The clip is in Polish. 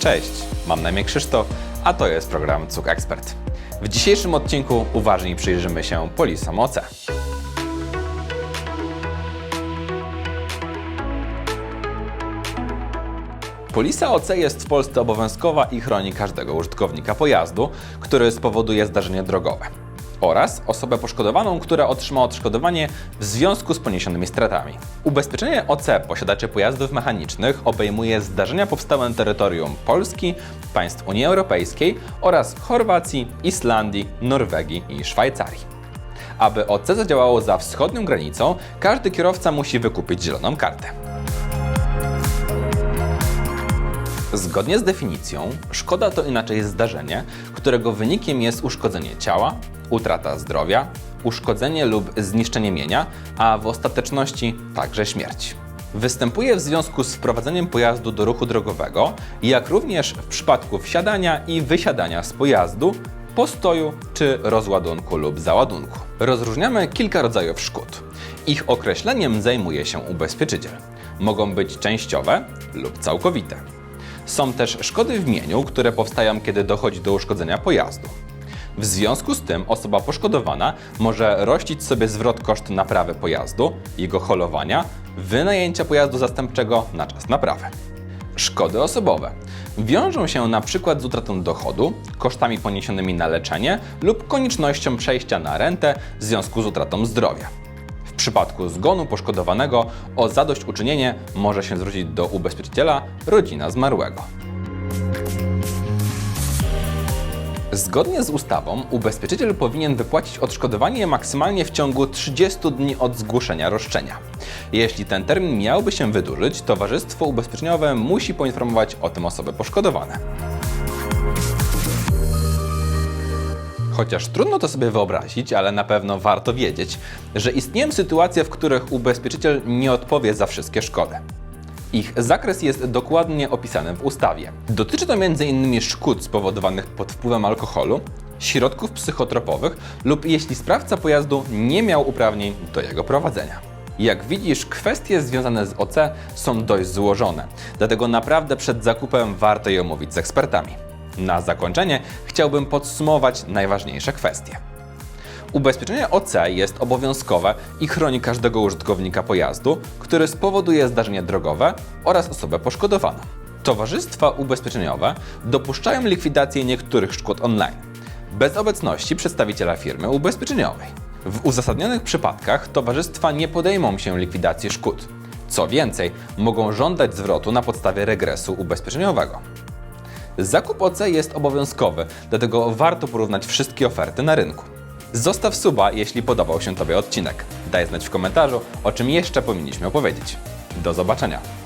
Cześć, mam na imię Krzysztof, a to jest program Cuk Expert. W dzisiejszym odcinku uważniej przyjrzymy się polisom OC. Polisa OC jest w Polsce obowiązkowa i chroni każdego użytkownika pojazdu, który spowoduje zdarzenie drogowe oraz osobę poszkodowaną, która otrzyma odszkodowanie w związku z poniesionymi stratami. Ubezpieczenie OC posiadaczy pojazdów mechanicznych obejmuje zdarzenia powstałe na terytorium Polski, państw Unii Europejskiej oraz Chorwacji, Islandii, Norwegii i Szwajcarii. Aby OC zadziałało za wschodnią granicą, każdy kierowca musi wykupić zieloną kartę. Zgodnie z definicją, szkoda to inaczej zdarzenie, którego wynikiem jest uszkodzenie ciała, utrata zdrowia, uszkodzenie lub zniszczenie mienia, a w ostateczności także śmierć. Występuje w związku z wprowadzeniem pojazdu do ruchu drogowego, jak również w przypadku wsiadania i wysiadania z pojazdu, postoju czy rozładunku lub załadunku. Rozróżniamy kilka rodzajów szkód. Ich określeniem zajmuje się ubezpieczyciel. Mogą być częściowe lub całkowite. Są też szkody w mieniu, które powstają, kiedy dochodzi do uszkodzenia pojazdu. W związku z tym osoba poszkodowana może rościć sobie zwrot koszt naprawy pojazdu, jego holowania, wynajęcia pojazdu zastępczego na czas naprawy. Szkody osobowe wiążą się na przykład z utratą dochodu, kosztami poniesionymi na leczenie lub koniecznością przejścia na rentę w związku z utratą zdrowia. W przypadku zgonu poszkodowanego o zadośćuczynienie może się zwrócić do ubezpieczyciela rodzina zmarłego. Zgodnie z ustawą, ubezpieczyciel powinien wypłacić odszkodowanie maksymalnie w ciągu 30 dni od zgłoszenia roszczenia. Jeśli ten termin miałby się wydłużyć, towarzystwo ubezpieczeniowe musi poinformować o tym osoby poszkodowane. Chociaż trudno to sobie wyobrazić, ale na pewno warto wiedzieć, że istnieją sytuacje, w których ubezpieczyciel nie odpowie za wszystkie szkody. Ich zakres jest dokładnie opisany w ustawie. Dotyczy to m.in. szkód spowodowanych pod wpływem alkoholu, środków psychotropowych lub jeśli sprawca pojazdu nie miał uprawnień do jego prowadzenia. Jak widzisz, kwestie związane z OC są dość złożone, dlatego naprawdę przed zakupem warto je omówić z ekspertami. Na zakończenie chciałbym podsumować najważniejsze kwestie. Ubezpieczenie OC jest obowiązkowe i chroni każdego użytkownika pojazdu, który spowoduje zdarzenie drogowe oraz osobę poszkodowaną. Towarzystwa ubezpieczeniowe dopuszczają likwidację niektórych szkód online, bez obecności przedstawiciela firmy ubezpieczeniowej. W uzasadnionych przypadkach towarzystwa nie podejmą się likwidacji szkód. Co więcej, mogą żądać zwrotu na podstawie regresu ubezpieczeniowego. Zakup OC jest obowiązkowy, dlatego warto porównać wszystkie oferty na rynku. Zostaw suba, jeśli podobał się Tobie odcinek. Daj znać w komentarzu, o czym jeszcze powinniśmy opowiedzieć. Do zobaczenia!